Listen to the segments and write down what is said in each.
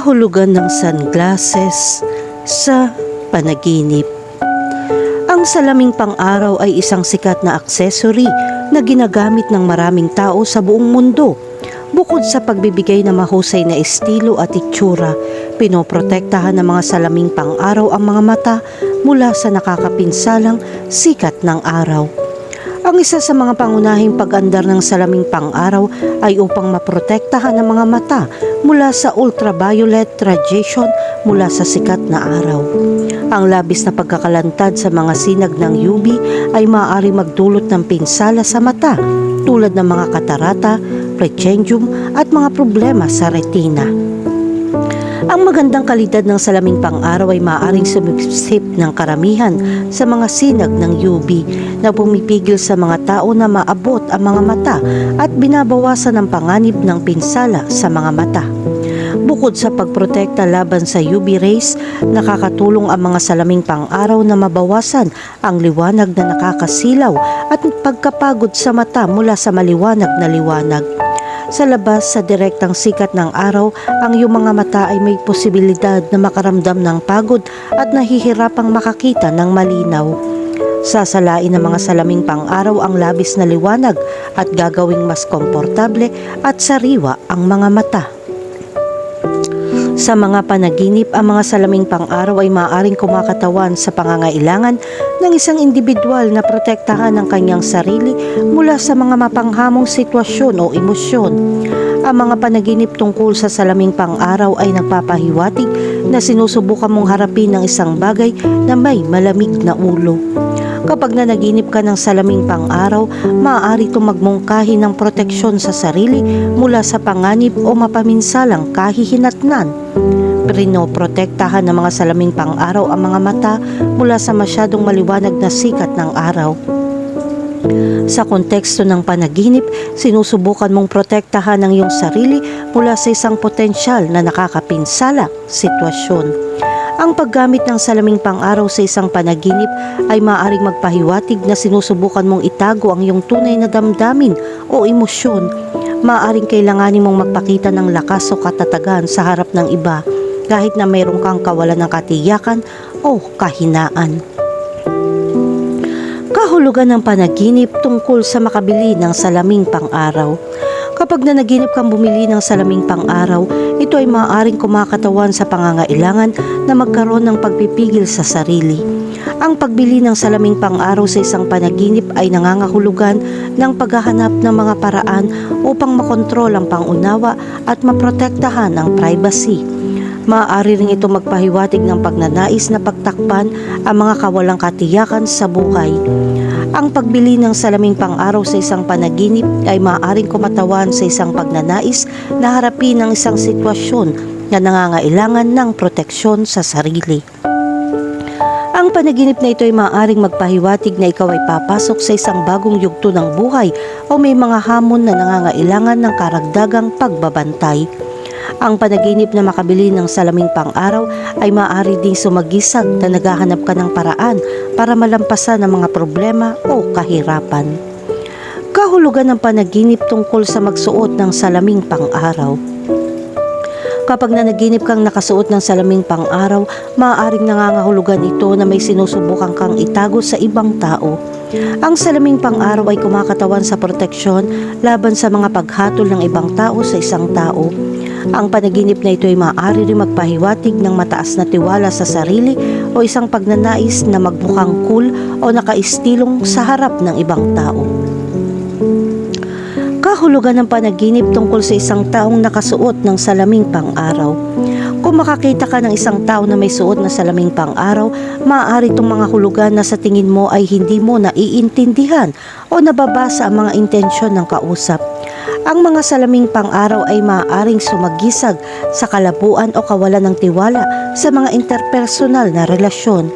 kahulugan ng sunglasses sa panaginip. Ang salaming pang-araw ay isang sikat na accessory na ginagamit ng maraming tao sa buong mundo. Bukod sa pagbibigay ng mahusay na estilo at itsura, pinoprotektahan ng mga salaming pang-araw ang mga mata mula sa nakakapinsalang sikat ng araw. Ang isa sa mga pangunahing pag-andar ng salaming pang-araw ay upang maprotektahan ang mga mata mula sa ultraviolet radiation mula sa sikat na araw. Ang labis na pagkakalantad sa mga sinag ng UV ay maaari magdulot ng pinsala sa mata tulad ng mga katarata, pretendium at mga problema sa retina. Ang magandang kalidad ng salaming pang-araw ay maaaring sumipsip ng karamihan sa mga sinag ng UV na pumipigil sa mga tao na maabot ang mga mata at binabawasan ang panganib ng pinsala sa mga mata. Bukod sa pagprotekta laban sa UV rays, nakakatulong ang mga salaming pang-araw na mabawasan ang liwanag na nakakasilaw at pagkapagod sa mata mula sa maliwanag na liwanag. Sa labas sa direktang sikat ng araw, ang iyong mga mata ay may posibilidad na makaramdam ng pagod at nahihirapang makakita ng malinaw. Sasalain ng mga salaming pang-araw ang labis na liwanag at gagawing mas komportable at sariwa ang mga mata. Sa mga panaginip, ang mga salaming pang-araw ay maaaring kumakatawan sa pangangailangan ng isang individual na protektahan ang kanyang sarili mula sa mga mapanghamong sitwasyon o emosyon. Ang mga panaginip tungkol sa salaming pang-araw ay nagpapahiwatig na sinusubukan mong harapin ng isang bagay na may malamig na ulo. Kapag nanaginip ka ng salaming pang-araw, maaari itong magmungkahi ng proteksyon sa sarili mula sa panganib o mapaminsalang kahihinatnan. Pinoprotektahan ng mga salaming pang-araw ang mga mata mula sa masyadong maliwanag na sikat ng araw. Sa konteksto ng panaginip, sinusubukan mong protektahan ang iyong sarili mula sa isang potensyal na nakakapinsala sitwasyon. Ang paggamit ng salaming pang-araw sa isang panaginip ay maaaring magpahiwatig na sinusubukan mong itago ang iyong tunay na damdamin o emosyon. Maaaring kailanganin mong magpakita ng lakas o katatagan sa harap ng iba kahit na mayroon kang kawalan ng katiyakan o kahinaan. Kahulugan ng panaginip tungkol sa makabili ng salaming pang-araw. Kapag nanaginip kang bumili ng salaming pang-araw, ito ay maaaring kumakatawan sa pangangailangan na magkaroon ng pagpipigil sa sarili. Ang pagbili ng salaming pang-araw sa isang panaginip ay nangangahulugan ng paghahanap ng mga paraan upang makontrol ang pangunawa at maprotektahan ang privacy. Maaari rin ito magpahiwatig ng pagnanais na pagtakpan ang mga kawalang katiyakan sa buhay. Ang pagbili ng salaming pang-araw sa isang panaginip ay maaaring kumatawan sa isang pagnanais na harapin ang isang sitwasyon na nangangailangan ng proteksyon sa sarili. Ang panaginip na ito ay maaaring magpahiwatig na ikaw ay papasok sa isang bagong yugto ng buhay o may mga hamon na nangangailangan ng karagdagang pagbabantay. Ang panaginip na makabili ng salaming pang-araw ay maaari ding sumagisag na naghahanap ka ng paraan para malampasan ang mga problema o kahirapan. Kahulugan ng panaginip tungkol sa magsuot ng salaming pang-araw. Kapag nanaginip kang nakasuot ng salaming pang-araw, maaaring nangangahulugan ito na may sinusubukan kang itago sa ibang tao. Ang salaming pang-araw ay kumakatawan sa proteksyon laban sa mga paghatol ng ibang tao sa isang tao. Ang panaginip na ito ay maaari rin magpahiwatig ng mataas na tiwala sa sarili o isang pagnanais na magmukhang cool o nakaistilong sa harap ng ibang tao. Kahulugan ng panaginip tungkol sa isang taong nakasuot ng salaming pang-araw. Kung makakita ka ng isang tao na may suot na salaming pang-araw, maaari itong mga hulugan na sa tingin mo ay hindi mo naiintindihan o nababasa ang mga intensyon ng kausap. Ang mga salaming pang-araw ay maaaring sumagisag sa kalabuan o kawalan ng tiwala sa mga interpersonal na relasyon.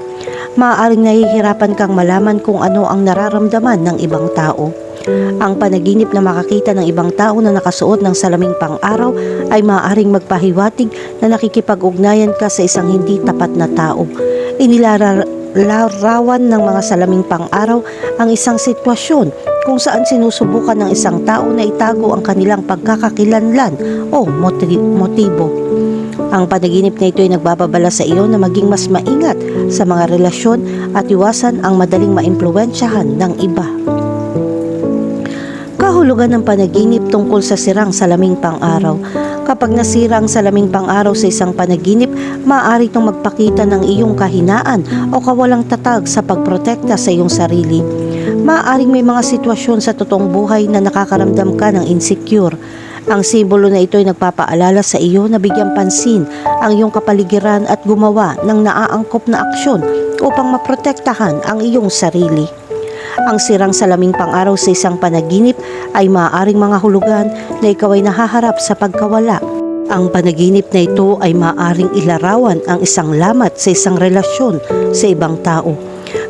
Maaaring nahihirapan kang malaman kung ano ang nararamdaman ng ibang tao. Ang panaginip na makakita ng ibang tao na nakasuot ng salaming pang-araw ay maaaring magpahiwatig na nakikipag-ugnayan ka sa isang hindi tapat na tao. Inilarawan ng mga salaming pang-araw ang isang sitwasyon kung saan sinusubukan ng isang tao na itago ang kanilang pagkakakilanlan o moti- motibo. Ang panaginip na ito ay nagbababala sa iyo na maging mas maingat sa mga relasyon at iwasan ang madaling maimpluwensyahan ng iba. Kahulugan ng panaginip tungkol sa sirang salaming pang-araw. Kapag nasira ang salaming pang-araw sa isang panaginip, maaari itong magpakita ng iyong kahinaan o kawalang tatag sa pagprotekta sa iyong sarili. Maaaring may mga sitwasyon sa totoong buhay na nakakaramdam ka ng insecure. Ang simbolo na ito ay nagpapaalala sa iyo na bigyan pansin ang iyong kapaligiran at gumawa ng naaangkop na aksyon upang maprotektahan ang iyong sarili. Ang sirang salaming pang-araw sa isang panaginip ay maaaring mga hulugan na ikaw ay nahaharap sa pagkawala. Ang panaginip na ito ay maaaring ilarawan ang isang lamat sa isang relasyon sa ibang tao.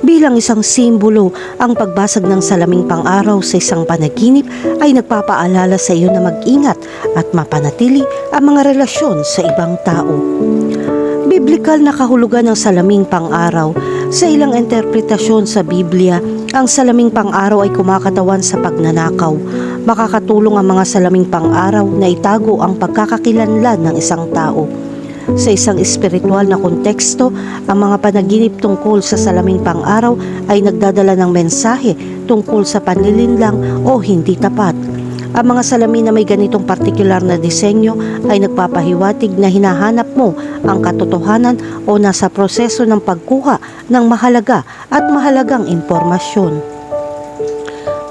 Bilang isang simbolo, ang pagbasag ng salaming pang-araw sa isang panaginip ay nagpapaalala sa iyo na mag-ingat at mapanatili ang mga relasyon sa ibang tao. Biblikal na kahulugan ng salaming pang-araw. Sa ilang interpretasyon sa Biblia, ang salaming pang-araw ay kumakatawan sa pagnanakaw. Makakatulong ang mga salaming pang-araw na itago ang pagkakakilanlan ng isang tao. Sa isang espiritual na konteksto, ang mga panaginip tungkol sa salaming pang-araw ay nagdadala ng mensahe tungkol sa panlilinlang o hindi tapat. Ang mga salamin na may ganitong partikular na disenyo ay nagpapahiwatig na hinahanap mo ang katotohanan o nasa proseso ng pagkuha ng mahalaga at mahalagang impormasyon.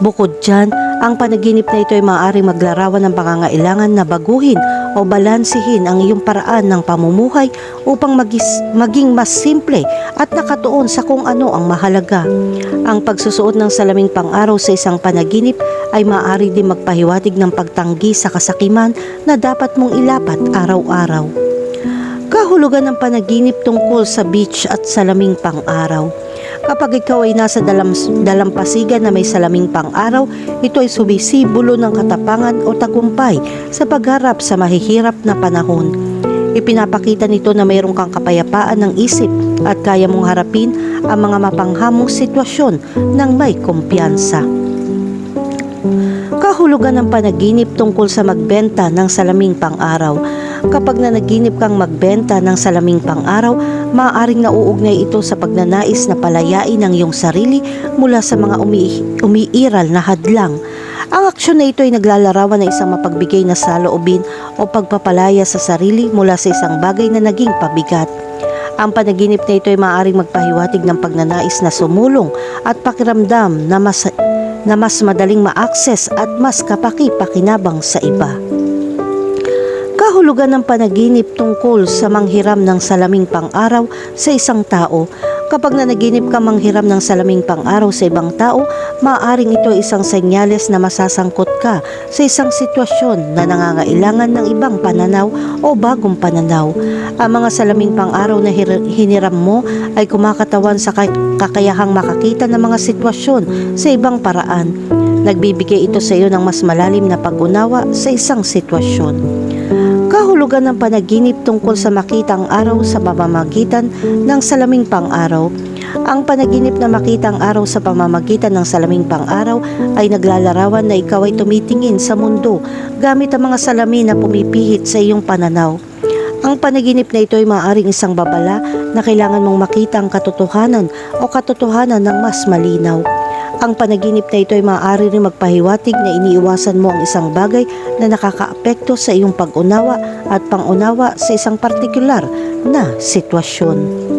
Bukod dyan, ang panaginip na ito ay maaaring maglarawan ng pangangailangan na baguhin o balansihin ang iyong paraan ng pamumuhay upang magis, maging mas simple at nakatuon sa kung ano ang mahalaga. Ang pagsusuot ng salaming pang-araw sa isang panaginip ay maaari din magpahiwatig ng pagtanggi sa kasakiman na dapat mong ilapat araw-araw. Kahulugan ng panaginip tungkol sa beach at salaming pang-araw. Kapag ikaw ay nasa dalam, dalampasigan na may salaming pang-araw, ito ay sumisimbolo ng katapangan o tagumpay sa pagharap sa mahihirap na panahon. Ipinapakita nito na mayroon kang kapayapaan ng isip at kaya mong harapin ang mga mapanghamong sitwasyon ng may kumpiyansa. Kahulugan ng panaginip tungkol sa magbenta ng salaming pang-araw. Kapag nanaginip kang magbenta ng salaming pang-araw, maaaring nauugnay ito sa pagnanais na palayain ang iyong sarili mula sa mga umi- umiiral na hadlang. Ang aksyon na ito ay naglalarawan ng isang mapagbigay na saloobin o pagpapalaya sa sarili mula sa isang bagay na naging pabigat. Ang panaginip na ito ay maaaring magpahiwatig ng pagnanais na sumulong at pakiramdam na mas, na mas madaling ma-access at mas kapaki-pakinabang sa iba. Kahulugan ng panaginip tungkol sa manghiram ng salaming pang-araw sa isang tao. Kapag nanaginip ka manghiram ng salaming pang-araw sa ibang tao, maaaring ito ay isang senyales na masasangkot ka sa isang sitwasyon na nangangailangan ng ibang pananaw o bagong pananaw. Ang mga salaming pang-araw na hiniram mo ay kumakatawan sa kay- kakayahang makakita ng mga sitwasyon sa ibang paraan. Nagbibigay ito sa iyo ng mas malalim na pag-unawa sa isang sitwasyon. Kahulugan ng panaginip tungkol sa makita ang araw sa pamamagitan ng salaming pang-araw. Ang panaginip na makita ang araw sa pamamagitan ng salaming pang-araw ay naglalarawan na ikaw ay tumitingin sa mundo gamit ang mga salamin na pumipihit sa iyong pananaw. Ang panaginip na ito ay maaaring isang babala na kailangan mong makita ang katotohanan o katotohanan ng mas malinaw. Ang panaginip na ito ay maaari rin magpahiwatig na iniiwasan mo ang isang bagay na nakakaapekto sa iyong pag-unawa at pangunawa sa isang partikular na sitwasyon.